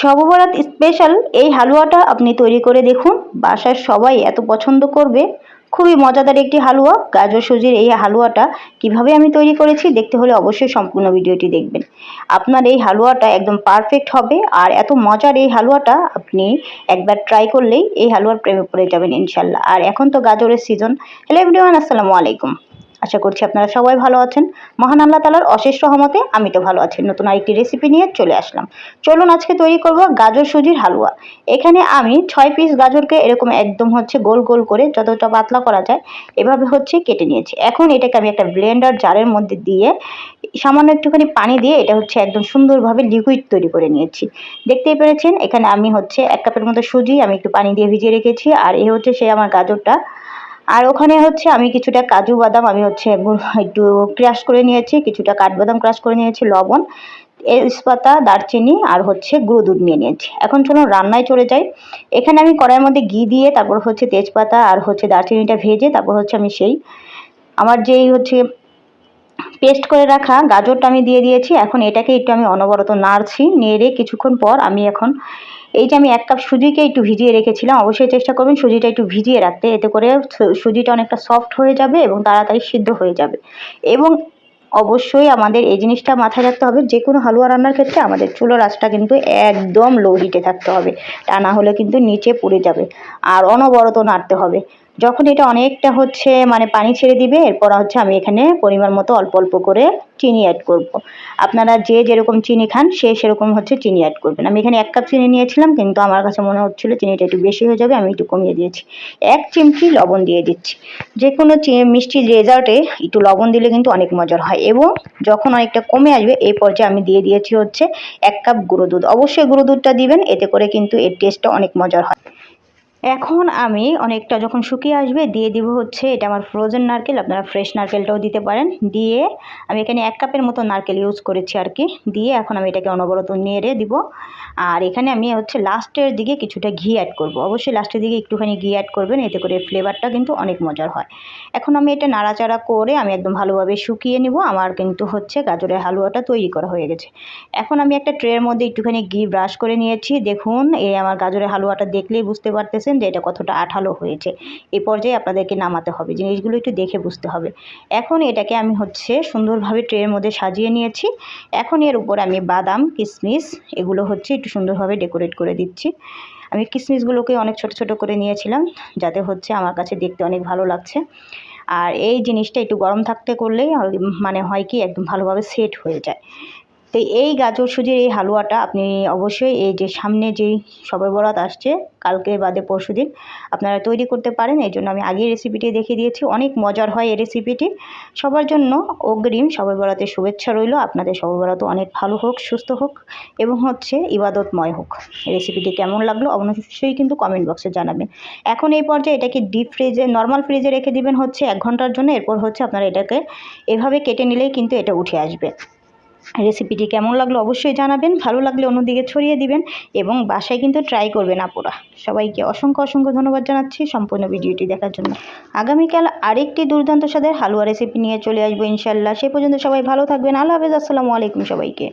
সববরাত special এই হালুয়াটা আপনি তৈরি করে দেখুন। বাসার সবাই এত পছন্দ করবে। খুবই মজাদার একটি হালুয়া। গাজর, সুজির এই হালুয়াটা কীভাবে আমি তৈরি করেছি দেখতে হলে অবশ্যই সম্পূর্ণ ভিডিওটি দেখবেন। আপনার এই হালুয়াটা একদম পারফেক্ট হবে। আর এত মজার এই হালুয়াটা আপনি একবার ট্রাই করলেই এই হালুয়ার প্রেমে পড়ে যাবেন ইনশাল্লাহ। আর এখন তো গাজরের সিজন হ্যালো এভরিওয়ান আসসালামু আলাইকুম। আশা করছি আপনারা সবাই ভালো আছেন। মহান আল্লাহ তালার অশেষ রহমতে আমি তো ভালো আছি। নতুন আরেকটি রেসিপি নিয়ে চলে আসলাম। চলুন আজকে তৈরি করব গাজর সুজির হালুয়া। এখানে আমি ছয় পিস গাজরকে এরকম একদম হচ্ছে গোল গোল করে যতটা পাতলা করা যায় এভাবে হচ্ছে কেটে নিয়েছি। এখন এটাকে আমি একটা ব্লেন্ডার জারের মধ্যে দিয়ে সামান্য একটুখানি পানি দিয়ে এটা হচ্ছে একদম সুন্দরভাবে লিকুইড তৈরি করে নিয়েছি। দেখতেই পেরেছেন, এখানে আমি হচ্ছে এক কাপের মতো সুজি আমি একটু পানি দিয়ে ভিজিয়ে রেখেছি। আর এই হচ্ছে সেই আমার গাজরটা আর ওখানে হচ্ছে আমি কিছুটা কাজু বাদাম, আমি হচ্ছে একটু ক্রাশ করে নিয়েছি, কিছুটা কাঠবাদাম ক্রাশ করে নিয়েছি, লবণ, তেজপাতা, দারচিনি আর হচ্ছে গুঁড়ো দুধ নিয়ে নিয়েছি। এখন চলুন রান্নায় চলে যাই। এখানে আমি কড়াইয়ের মধ্যে ঘি দিয়ে তারপর হচ্ছে তেজপাতা আর হচ্ছে দারচিনিটা ভেজে তারপর হচ্ছে আমি সেই, আমার যেই হচ্ছে পেস্ট করে রাখা গাজরটা আমি দিয়ে দিয়েছি। এখন এটাকে একটু আমি অনবরত নাড়ছি, নেড়ে কিছুক্ষণ পর আমি এখন এই যে আমি এক কাপ সুজিকে একটু ভিজিয়ে রেখেছিলাম। অবশ্যই চেষ্টা করবেন সুজিটা একটু ভিজিয়ে রাখতে, এতে করে সুজিটা অনেকটা সফট হয়ে যাবে এবং তাড়াতাড়ি সিদ্ধ হয়ে যাবে। এবং অবশ্যই আমাদের এই জিনিসটা মাথায় রাখতে হবে যে কোনো হালুয়া রান্নার ক্ষেত্রে আমাদের চুলো রাসটা কিন্তু একদম লো হিটে থাকতে হবে। তা না হলে কিন্তু নিচে পুড়ে যাবে। আর অনবরত নাড়তে হবে। যখন এটা অনেকটা হচ্ছে মানে পানি ছেড়ে দিবে, এরপর হচ্ছে আমি এখানে পরিমাণ মতো অল্প অল্প করে চিনি অ্যাড করব। আপনারা যে যেরকম চিনি খান, সে সেরকম হচ্ছে চিনি অ্যাড করবেন। আমি এখানে এক কাপ চিনি নিয়েছিলাম, কিন্তু আমার কাছে মনে হচ্ছিল চিনিটা একটু বেশি হয়ে যাবে, আমি একটু কমিয়ে দিয়েছি। এক চিমটি লবণ দিয়ে দিচ্ছি। যে কোনো মিষ্টি রেজাল্টে একটু লবণ দিলে কিন্তু অনেক মজার হয় এবং যখন অনেকটা কমে আসবে, এই পর্যায়ে আমি দিয়ে দিয়েছি হচ্ছে এক কাপ গুঁড়ো দুধ। অবশ্যই গুঁড়ো দুধটা দিবেন, এতে করে কিন্তু এর টেস্টটা অনেক মজার হয়। এখন আমি অনেকটা যখন শুকিয়ে আসবে দিয়ে দিব হচ্ছে এটা আমার ফ্রোজেন নারকেল, আপনারা ফ্রেশ নারকেলটাও দিতে পারেন। দিয়ে আমি এখানে এক কাপের মতো নারকেল ইউজ করেছি আর কি। দিয়ে এখন আমি এটাকে অনবরত নেড়ে দিব। আর এখানে আমি হচ্ছে লাস্টের দিকে কিছুটা ঘি অ্যাড করব। অবশ্যই লাস্টের দিকে একটুখানি ঘি অ্যাড করবেন, এতে করে ফ্লেভারটা কিন্তু অনেক মজার হয়। এখন আমি এটা নাড়াচাড়া করে আমি একদম ভালোভাবে শুকিয়ে নিব। আমার কিন্তু হচ্ছে গাজরের হালুয়াটা তৈরি করা হয়ে গেছে। এখন আমি একটা ট্রের মধ্যে একটুখানি ঘি ব্রাশ করে নিয়েছি। দেখুন, এই আমার গাজরের হালুয়াটা দেখলেই বুঝতে পারতেছেন যে এটা কতটা আঠালো হয়েছে। এই পর্যায়ে আপনাদেরকে নামাতে হবে। জিনিসগুলো একটু দেখে বুঝতে হবে। এখন এটাকে আমি হচ্ছে সুন্দরভাবে ট্রের মধ্যে সাজিয়ে নিয়েছি। এখন এর উপর আমি বাদাম কিশমিশ এগুলো হচ্ছে একটু সুন্দরভাবে ডেকোরেট করে দিচ্ছি। আমি কিশমিশগুলোকে অনেক ছোট ছোট করে নিয়েছিলাম যাতে হচ্ছে আমার কাছে দেখতে অনেক ভালো লাগছে। আর এই জিনিসটা একটু গরম থাকতে করলেই মানে হয় কি একদম ভালোভাবে সেট হয়ে যায়। তো এই গাজর সুজির এই হালুয়াটা আপনি অবশ্যই এই যে সামনে যেই সবে বরাত আসছে, কালকে বাদে পরশু দিন, আপনারা তৈরি করতে পারেন। এই জন্য আমি আগেই রেসিপিটি দেখিয়ে দিয়েছি। অনেক মজার হয় এই রেসিপিটি সবার জন্য অগ্রিম সবে বরাতের শুভেচ্ছা রইল। আপনাদের সবে বরাত অনেক ভালো হোক, সুস্থ হোক এবং হচ্ছে ইবাদতময় হোক। রেসিপিটি কেমন লাগল অবশ্যই কিন্তু কমেন্ট বক্সে জানাবেন। এখন এই পর্যায়ে এটাকে ডিপ ফ্রিজে নর্মাল ফ্রিজে রেখে দিবেন হচ্ছে এক ঘণ্টার জন্য। এরপর হচ্ছে আপনারা এটাকে এভাবে কেটে নিলেই কিন্তু এটা উঠে আসবে। রেসিপিটি কেমন লাগল অবশ্যই জানাবেন, ভালো লাগলে অন্যদিকে ছড়িয়ে দিবেন এবং বাসায় কিন্তু ট্রাই করবেন আপুরা। সবাইকে অসংখ্য অসংখ্য ধন্যবাদ জানাচ্ছি সম্পূর্ণ ভিডিওটি দেখার জন্য। আগামীকাল আরেকটি দুর্দান্ত স্বাদের হালুয়া রেসিপি নিয়ে চলে আসব ইনশাল্লাহ সে পর্যন্ত সবাই ভালো থাকবেন। আল্লাহ হাফেজ। আসসালামু আলাইকুম সবাইকে।